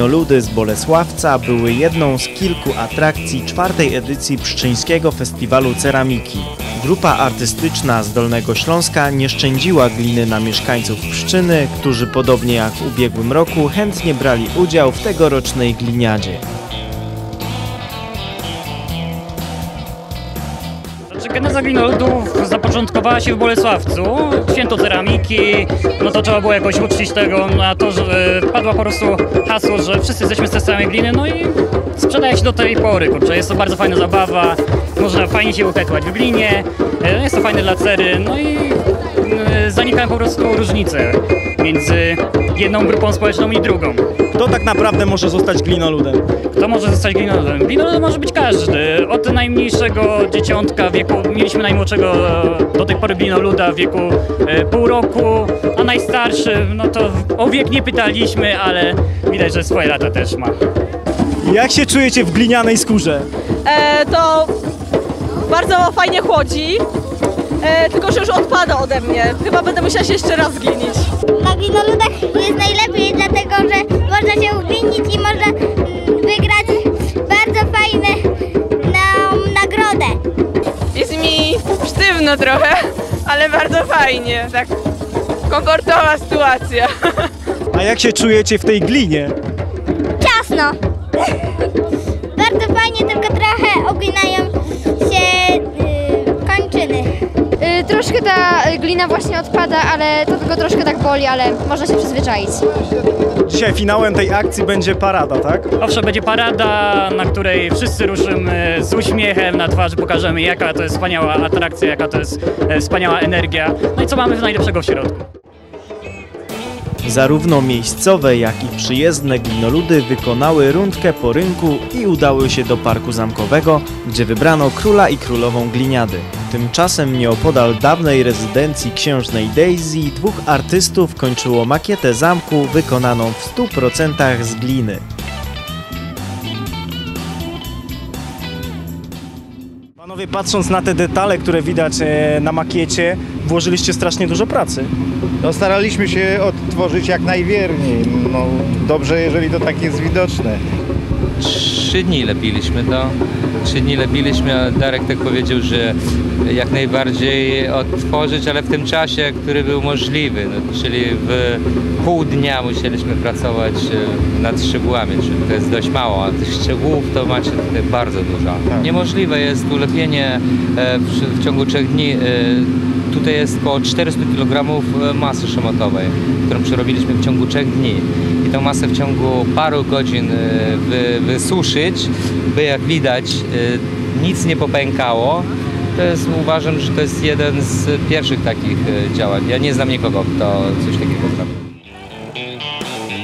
Glinoludy z Bolesławca były jedną z kilku atrakcji czwartej edycji Pszczyńskiego Festiwalu Ceramiki. Grupa artystyczna z Dolnego Śląska nie szczędziła gliny na mieszkańców Pszczyny, którzy podobnie jak w ubiegłym roku chętnie brali udział w tegorocznej gliniadzie. Geneza Glinoludów zapoczątkowała się w Bolesławcu, święto ceramiki, no to trzeba było jakoś uczcić tego, na to, że e, padło po prostu hasło, że wszyscy jesteśmy z tej samej gliny, no i sprzedaje się do tej pory, kurczę, jest to bardzo fajna zabawa, można fajnie się upekłać w glinie, e, jest to fajne dla cery, no i e, zanikają po prostu różnice między jedną grupą społeczną i drugą. Kto tak naprawdę może zostać glinoludem? Kto może zostać glinoludem? Glinoludem może być każdy. Od najmniejszego dzieciątka wieku, mieliśmy najmłodszego e, do tej pory glinoluda w wieku e, pół roku, a najstarszy, no to o wiek nie pytaliśmy, ale widać, że swoje lata też ma. Jak się czujecie w glinianej skórze? e, to bardzo fajnie chłodzi, e, tylko że już odpada ode mnie. Chyba będę musiała się jeszcze raz glinić. Na glinoludach jest najlepiej, dlatego że można się uglinić i można mm, wygrać bardzo fajne na, nagrodę. Jest mi sztywno trochę, ale bardzo fajnie, tak komfortowa sytuacja. A jak się czujecie w tej glinie? Ciasno. bardzo fajnie, tylko trochę glina właśnie odpada, ale to tylko troszkę tak boli, ale można się przyzwyczaić. Dzisiaj finałem tej akcji będzie parada, tak? Owszem, będzie parada, na której wszyscy ruszymy z uśmiechem na twarzy, pokażemy jaka to jest wspaniała atrakcja, jaka to jest e, wspaniała energia, no i co mamy najlepszego w środku. Zarówno miejscowe, jak i przyjezdne glinoludy wykonały rundkę po rynku i udały się do Parku Zamkowego, gdzie wybrano króla i królową gliniady. Tymczasem nieopodal dawnej rezydencji księżnej Daisy dwóch artystów kończyło makietę zamku wykonaną w 100% z gliny. Panowie, patrząc na te detale, które widać e, na makiecie, włożyliście strasznie dużo pracy. No, staraliśmy się odtworzyć jak najwierniej. No, dobrze, jeżeli to tak jest widoczne. Trzy dni lepiliśmy to. Trzy dni lepiliśmy, a Darek tak powiedział, że jak najbardziej odtworzyć, ale w tym czasie, który był możliwy, no, czyli w pół dnia musieliśmy pracować e, nad szczegółami, czyli to jest dość mało, a tych szczegółów to macie tutaj bardzo dużo. Tak. Niemożliwe jest ulepienie e, w, ciągu trzech dni. e, Tutaj jest około 400 kg masy szomotowej, którą przerobiliśmy w ciągu trzech dni. I tę masę w ciągu paru godzin e, wy, wysuszyć, by jak widać e, nic nie popękało. To jest, uważam, że to jest jeden z pierwszych takich e, działań. Ja nie znam nikogo, kto coś takiego zrobił.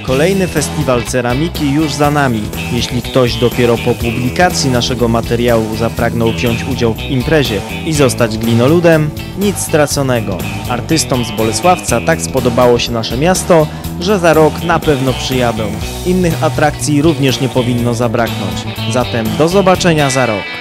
Kolejny festiwal ceramiki już za nami. Jeśli ktoś dopiero po publikacji naszego materiału zapragnął wziąć udział w imprezie i zostać glinoludem, nic straconego. Artystom z Bolesławca tak spodobało się nasze miasto, że za rok na pewno przyjadą. Innych atrakcji również nie powinno zabraknąć. Zatem do zobaczenia za rok.